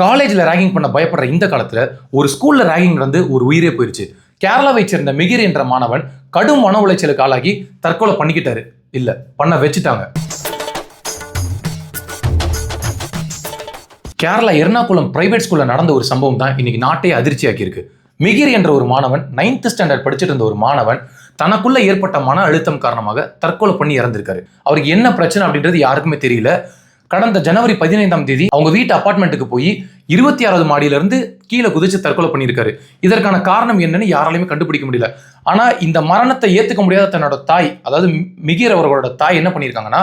காலேஜில் ரேகிங் பண்ண பயப்படுற இந்த காலத்தில் ஒரு ஸ்கூலில் ரேகிங் நடந்து ஒரு உயிரே போயிடுச்சு கேரளாவை சேர்ந்த மிகிர் என்ற மாணவன் கடும் மன உளைச்சலுக்கு ஆளாகி தற்கொலை பண்ணிக்கிட்டாரு. இல்லை பண்ண வச்சுட்டாங்க. கேரளா எர்ணாகுளம் பிரைவேட் ஸ்கூலில் நடந்த ஒரு சம்பவம் தான் இன்னைக்கு நாட்டை அதிர்ச்சியாக்கியிருக்கு. மிகிர் என்ற ஒரு மாணவன் நைன்த் ஸ்டாண்டர்ட் படிச்சுட்டு இருந்த ஒரு மாணவன் தனக்குள்ள ஏற்பட்ட மன அழுத்தம் காரணமாக தற்கொலை பண்ணி இறந்திருக்காரு. அவருக்கு என்ன பிரச்சனை அப்படின்றது யாருக்குமே தெரியல. கடந்த ஜனவரி பதினைந்தாம் தேதி அவங்க வீட்டு அப்பார்ட்மெண்ட்டுக்கு போய் இருபத்தி ஆறாவது மாடியிலிருந்து கீழே குதிச்சு தற்கொலை பண்ணியிருக்காரு. இதற்கான காரணம் என்னன்னு யாராலையுமே கண்டுபிடிக்க முடியல. ஆனால் இந்த மரணத்தை ஏற்றுக்க முடியாத தன்னோட தாய் அதாவது மிகிர் அவர்களோட தாய் என்ன பண்ணியிருக்காங்கன்னா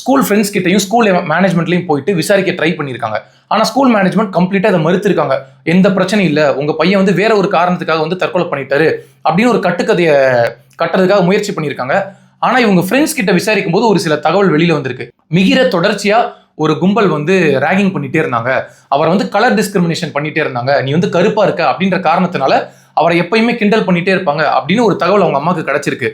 ஸ்கூல் ஃப்ரெண்ட்ஸ் கிட்டையும் ஸ்கூல் மேனேஜ்மெண்ட்லையும் போயிட்டு விசாரிக்க ட்ரை பண்ணியிருக்காங்க. ஆனால் ஸ்கூல் மேனேஜ்மெண்ட் கம்ப்ளீட்டாக அதை மறுத்திருக்காங்க. எந்த பிரச்சனையும் இல்லை. உங்கள் பையன் வந்து வேற ஒரு காரணத்துக்காக வந்து தற்கொலை பண்ணிட்டாரு அப்படின்னு ஒரு கட்டுக்கதையை கட்டுறதுக்காக முயற்சி பண்ணியிருக்காங்க. ஆனால் இவங்க ஃப்ரெண்ட்ஸ் கிட்ட விசாரிக்கும் போது ஒரு சில தகவல் வெளியில் வந்திருக்கு. மிகிர தொடர்ச்சியாக ஒரு கும்பல் வந்து ரேகிங் பண்ணிட்டே இருந்தாங்க. அவரை வந்து கலர் டிஸ்கிரிமினேஷன் பண்ணிட்டே இருந்தாங்க. நீ வந்து கருப்பா இருக்க அப்படின்ற காரணத்தினால அவரை எப்பயுமே கிண்டல் பண்ணிட்டே இருப்பாங்க அப்படின்னு ஒரு தகவல் அவங்க அம்மாவுக்கு கிடைச்சிருக்கு.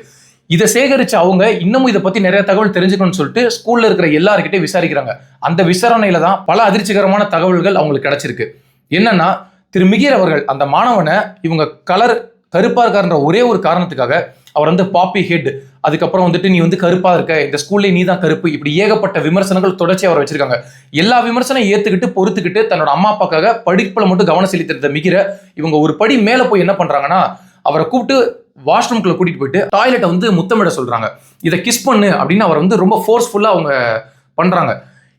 இதை சேகரிச்ச அவங்க இன்னமும் இதை பத்தி நிறைய தகவல் தெரிஞ்சுக்கணும்னு சொல்லிட்டு ஸ்கூல்ல இருக்கிற எல்லாருக்கிட்டே விசாரிக்கிறாங்க. அந்த விசாரணையில தான் பல அதிர்ச்சிகரமான தகவல்கள் அவங்களுக்கு கிடைச்சிருக்கு. என்னன்னா திரு மிகிர் அவர்கள் அந்த மாணவனை இவங்க கலர் கருப்பாக இருக்காருன்ற ஒரே ஒரு காரணத்துக்காக அவர் வந்து பாப்பி ஹெட் அதுக்கப்புறம் வந்துட்டு நீ வந்து கருப்பாக இருக்க. இந்த ஸ்கூல்லே நீ தான் கருப்பு. இப்படி ஏகப்பட்ட விமர்சனங்கள் தொடர்ச்சி அவர் வச்சிருக்காங்க. எல்லா விமர்சனம் ஏற்றுக்கிட்டு பொறுத்துக்கிட்டு தன்னோட அம்மா அப்பாக்காக படிப்பில் மட்டும் கவனம் செலுத்திருந்த மிகிற இவங்க ஒரு படி மேலே போய் என்ன பண்ணுறாங்கன்னா அவரை கூப்பிட்டு வாஷ்ரூம்குள்ள கூட்டிட்டு போயிட்டு டாய்லெட்டை வந்து முத்தமிட சொல்றாங்க. இதை கிஸ் பண்ணு அப்படின்னு அவர் வந்து ரொம்ப ஃபோர்ஸ்ஃபுல்லாக அவங்க பண்றாங்க.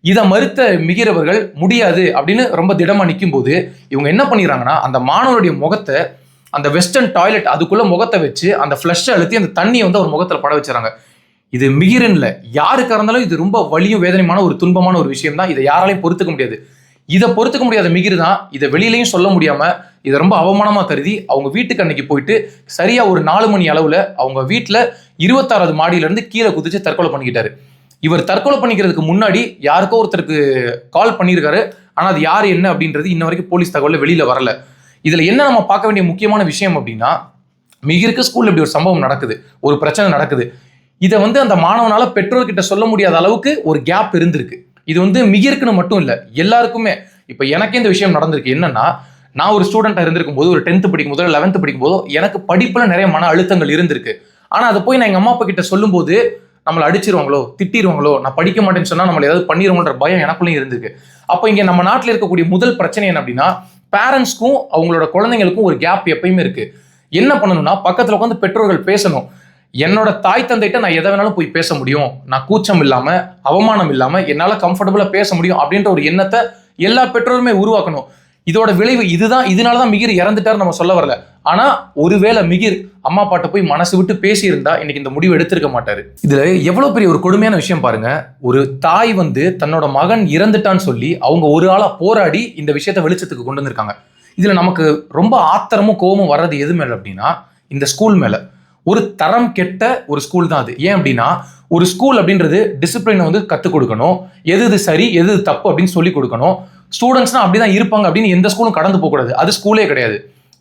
இதை மறுத்த மிகிறவர்கள் முடியாது அப்படின்னு ரொம்ப திடமா நிற்கும் போது இவங்க என்ன பண்ணிடுறாங்கன்னா அந்த மாணவனுடைய முகத்தை அந்த வெஸ்டர்ன் டாய்லெட் அதுக்குள்ள முகத்தை வச்சு அந்த ஃப்ளஷ்ஷை அழுத்தி அந்த தண்ணியை வந்து அவர் முகத்தில் பட வச்சுறாங்க. இது மிகிரன்ல. யாருக்கா இருந்தாலும் இது ரொம்ப வலியும் வேதனையான ஒரு துன்பமான ஒரு விஷயம் தான் இதை யாராலையும் பொறுத்துக்க முடியாது. இதை பொறுத்துக்க முடியாத மிகிர் தான் இதை வெளியிலையும் சொல்ல முடியாம இதை ரொம்ப அவமானமா கருதி அவங்க வீட்டுக்கு அன்னைக்கு போயிட்டு சரியா ஒரு நாலு மணி அளவுல அவங்க வீட்டுல இருபத்தாறாவது மாடியில இருந்து கீழே குதிச்சு தற்கொலை பண்ணிக்கிட்டாரு. இவர் தற்கொலை பண்ணிக்கிறதுக்கு முன்னாடி யாருக்கோ ஒருத்தருக்கு கால் பண்ணியிருக்காரு. ஆனா அது யார் என்ன அப்படின்றது இன்ன வரைக்கும் போலீஸ் தகவல்ல வெளியில வரல. இதில் என்ன நம்ம பார்க்க வேண்டிய முக்கியமான விஷயம் அப்படின்னா மிகிருக்கு ஸ்கூலில் இப்படி ஒரு சம்பவம் நடக்குது. ஒரு பிரச்சனை நடக்குது. இதை வந்து அந்த மாணவனால் பெற்றோர்கிட்ட சொல்ல முடியாத அளவுக்கு ஒரு கேப் இருந்திருக்கு. இது வந்து மிகிருக்குன்னு மட்டும் இல்லை எல்லாருக்குமே. இப்போ எனக்கே இந்த விஷயம் நடந்திருக்கு. என்னன்னா நான் ஒரு ஸ்டூடெண்ட்டாக இருந்திருக்கும் போது ஒரு டென்த்து படிக்கும் போதோ லெவன்த்து படிக்கும் போதோ எனக்கு படிப்பில் நிறைய மன அழுத்தங்கள் இருந்திருக்கு. ஆனால் அதை போய் நான் எங்கள் அம்மா அப்பா கிட்ட சொல்லும்போது நம்மளை அடிச்சிருவாங்களோ திட்டிடுவாங்களோ நான் படிக்க மாட்டேன்னு சொன்னால் நம்மளை ஏதாவது பண்ணிடுவோன்ற பயம் எனக்குள்ளேயும் இருந்திருக்கு. அப்போ இங்கே நம்ம நாட்டில் இருக்கக்கூடிய முதல் பிரச்சனை என்ன அப்படின்னா பேரண்ட்ஸ்க்கும் அவங்களோட குழந்தைங்களுக்கும் ஒரு கேப் எப்பயுமே இருக்கு. என்ன பண்ணணும்னா பக்கத்தில் உட்காந்து பெற்றோர்கள் பேசணும். என்னோட தாய் தந்தைகிட்ட நான் எதை வேணாலும் போய் பேச முடியும். நான் கூச்சம் இல்லாமல் அவமானம் இல்லாமல் என்னால் கம்ஃபர்டபுளாக பேச முடியும் அப்படின்ற ஒரு எண்ணத்தை எல்லா பெற்றோருமே உருவாக்கணும். இதோட விளைவு இதுதான் இதனால தான் மிகிர் இறந்துட்டாரு நம்ம சொல்ல வரல. ஆனா ஒருவேளை மிகிர் அம்மா அப்பாட்ட போய் மனசு விட்டு பேசியிருந்தா இன்னைக்கு இந்த முடிவு எடுத்திருக்க மாட்டாரு. இதுல எவ்வளவு பெரிய ஒரு கொடுமையான விஷயம் பாருங்க. ஒரு தாய் வந்து தன்னோட மகன் இறந்துட்டான்னு சொல்லி அவங்க ஒரு ஆளா போராடி இந்த விஷயத்த வெளிச்சத்துக்கு கொண்டு வந்திருக்காங்க. இதுல நமக்கு ரொம்ப ஆத்திரமும் கோபமும் வர்றது எது மேல அப்படின்னா இந்த ஸ்கூல் மேல. ஒரு தரம் கெட்ட ஒரு ஸ்கூல் தான் அது. ஏன் அப்படின்னா ஒரு ஸ்கூல் அப்படின்றது டிசிப்ளினை வந்து கற்றுக் கொடுக்கணும். எது இது சரி எது தப்பு அப்படின்னு சொல்லி கொடுக்கணும். ஸ்டூடெண்ட்ஸ்னா அப்படிதான் இருப்பாங்க அப்படின்னு எந்த ஸ்கூலும் கடந்து போகக்கூடாது. அது ஸ்கூலே கிடையாது.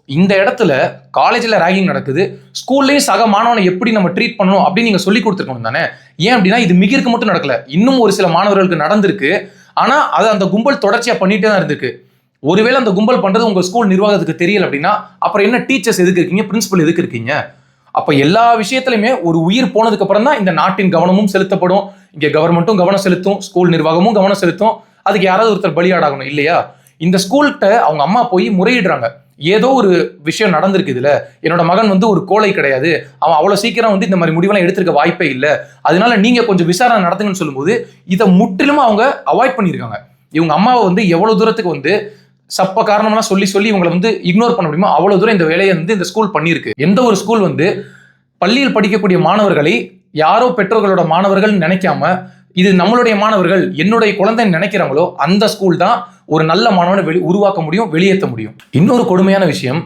இந்த இடத்துல காலேஜில் ரேகிங் நடக்குது. ஸ்கூல்லையும் சக மாணவனை எப்படி நம்ம ட்ரீட் பண்ணணும் அப்படின்னு நீங்கள் சொல்லி கொடுத்துருக்கணும் தானே? ஏன் அப்படின்னா இது மிகிருக்கு மட்டும் நடக்கல. இன்னும் ஒரு சில மாணவர்களுக்கு நடந்திருக்கு. ஆனால் அது அந்த கும்பல் தொடர்ச்சியாக பண்ணிகிட்டே தான் இருந்திருக்கு. ஒருவேளை அந்த கும்பல் பண்ணுறது உங்கள் ஸ்கூல் நிர்வாகத்துக்கு தெரியல அப்படின்னா அப்புறம் என்ன டீச்சர்ஸ் எதுக்கு இருக்கீங்க? பிரின்சிபல் எதுக்கு இருக்கீங்க? அப்போ எல்லா விஷயத்துலையுமே ஒரு உயிர் போனதுக்கு அப்புறம் தான் இந்த நாட்டின் கவனமும் செலுத்தப்படும். இங்கே கவர்மெண்ட்டும் கவனம் செலுத்தும் ஸ்கூல் நிர்வாகமும் கவனம் செலுத்தும். அதுக்கு யாராவது ஒருத்தர் பலியாடாகணும் இல்லையா? இந்த ஸ்கூல்கிட்ட அவங்க அம்மா போய் முறையிடுறாங்க. ஏதோ ஒரு விஷயம் நடந்திருக்கு இதுல. என்னோட மகன் வந்து ஒரு கோழை கிடையாது. அவன் அவ்வளவு சீக்கிரம் வந்து இந்த மாதிரி முடிவெல்லாம் எடுத்திருக்க வாய்ப்பே இல்லை. அதனால நீங்க கொஞ்சம் விசாரணை நடத்துங்கன்னு சொல்லும்போது இதை முற்றிலும் அவங்க அவாய்ட் பண்ணியிருக்காங்க. இவங்க அம்மாவை வந்து எவ்வளவு தூரத்துக்கு வந்து சப்ப காரணமெல்லாம் சொல்லி சொல்லி இவங்களை வந்து இக்னோர் பண்ண முடியுமோ அவ்வளவு தூரம் இந்த வேலையை வந்து இந்த ஸ்கூல் பண்ணியிருக்கு. எந்த ஒரு ஸ்கூல் வந்து பள்ளியில் படிக்கக்கூடிய மாணவர்களை யாரோ பெற்றோர்களோட மாணவர்கள் நினைக்காம இது நம்மளுடைய மாணவர்கள் என்னுடைய குழந்தைன்னு நினைக்கிறாங்களோ அந்த ஸ்கூல் தான் ஒரு நல்ல மாணவனை வெளி உருவாக்க முடியும் வெளியேற்ற முடியும். இன்னொரு கொடுமையான விஷயம்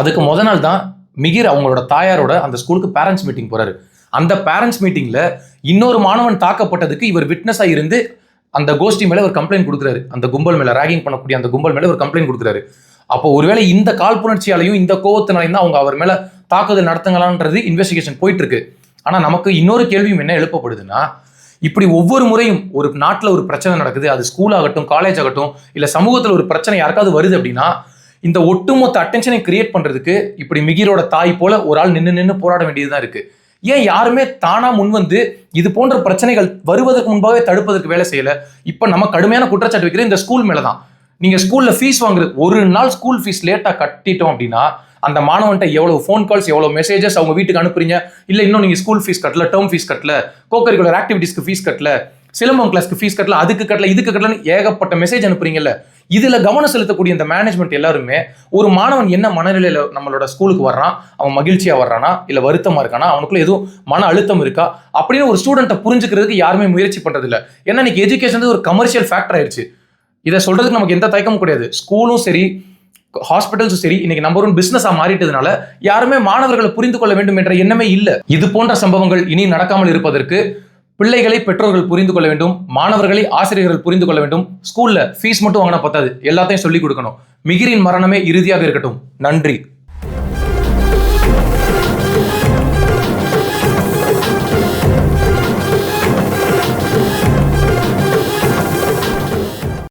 அதுக்கு முத நாள் தான் மிகிர் அவங்களோட தாயாரோட அந்த ஸ்கூலுக்கு பேரண்ட்ஸ் மீட்டிங் போறாரு. அந்த பேரண்ட்ஸ் மீட்டிங்ல இன்னொரு மாணவன் தாக்கப்பட்டதுக்கு இவர் விட்னஸாக இருந்து அந்த கோஷ்டி மேலே ஒரு கம்ப்ளைண்ட் கொடுக்குறாரு. அந்த கும்பல் மேலே ராகிங் பண்ணக்கூடிய அந்த கும்பல் மேலே ஒரு கம்ப்ளைண்ட் கொடுக்குறாரு. அப்போ ஒருவேளை இந்த காழ்ப்புணர்ச்சியாலையும் இந்த கோவத்தினாலையும் தான் அவங்க அவர் மேலே தாக்குதல் நடத்துங்களான்றது இன்வெஸ்டிகேஷன் போயிட்டு இருக்கு. ஆனால் நமக்கு இன்னொரு கேள்வியும் என்ன எழுப்பப்படுதுன்னா இப்படி ஒவ்வொரு முறையும் ஒரு நாட்டில் ஒரு பிரச்சனை நடக்குது அது ஸ்கூல் ஆகட்டும் காலேஜ் ஆகட்டும் இல்லை சமூகத்தில் ஒரு பிரச்சனை யாருக்காவது வருது அப்படின்னா இந்த ஒட்டுமொத்த அட்டென்ஷனை கிரியேட் பண்ணுறதுக்கு இப்படி மிகிரோட தாய் போல ஒரு ஆள் நின்று நின்று போராட வேண்டியதுதான் இருக்கு. ஏன் யாருமே தானா முன் வந்து இது போன்ற பிரச்சனைகள் வருவதற்கு முன்பாகவே தடுப்பதற்கு வேலை செய்யல? இப்ப நம்ம கடுமையான குற்றச்சாட்டு வைக்கிறது இந்த ஸ்கூல் மேலதான். நீங்க ஸ்கூல்ல ஃபீஸ் வாங்குறது ஒரு நாள் ஸ்கூல் ஃபீஸ் லேட்டா கட்டிட்டோம் அப்படின்னா அந்த மாணவன்ட்ட எவ்வளவு ஃபோன் கால்ஸ் எவ்வளவு மெசேஜஸ் அவங்க வீட்டுக்கு அனுப்புறீங்க? இல்லை இன்னும் நீங்கள் ஸ்கூல் ஃபீஸ் கட்டல டேர்ம் ஃபீஸ் கட்டல கோகரிக்குலர் ஆக்டிவிட்டிஸ்க்கு ஃபீஸ் கட்டல சிலம்பம் கிளாஸ்க்கு ஃபீஸ் கட்டல அதுக்கு கட்டல இதுக்கு கட்டலன்னு ஏகப்பட்ட மெசேஜ் அனுப்புறீங்கல்ல. இதுல கவனம் செலுத்தக்கூடிய இந்த மேனேஜ்மெண்ட் எல்லாருமே ஒரு மாணவன் என்ன மனநிலையில நம்மளோட ஸ்கூலுக்கு வர்றான் அவன் மகிழ்ச்சியா வர்றானா இல்ல வருத்தமா இருக்கானா அவனுக்குள்ள எதுவும் மன அழுத்தம் இருக்கா அப்படின்னு ஒரு ஸ்டூடெண்ட்டை புரிஞ்சுக்கிறதுக்கு யாருமே முயற்சி பண்றது ஏன்னா இன்னைக்கு எஜுகேஷன் ஒரு கமர்ஷியல் ஃபேக்டர் ஆயிடுச்சு. இதை சொல்றதுக்கு நமக்கு எந்த தயக்கமும் கிடையாது. ஸ்கூலும் சரி ஹாஸ்பிட்டல்ஸும் சரி இன்னைக்கு நம்பர் ஒன் பிசினஸா மாறிட்டதுனால யாருமே மாணவர்களை புரிந்து கொள்ள வேண்டும் என்ற எண்ணமே இல்லை. இது போன்ற சம்பவங்கள் இனி நடக்காமல் இருப்பதற்கு பிள்ளைகளை பெற்றோர்கள் புரிந்து கொள்ள வேண்டும் மாணவர்களை ஆசிரியர்கள் புரிந்து கொள்ள வேண்டும். ஸ்கூல்ல ஃபீஸ் மட்டும் வாங்கினா பத்தாது எல்லாத்தையும் சொல்லிக் கொடுக்கணும். மிகிரின் மரணமே இறுதியாக இருக்கட்டும். நன்றி.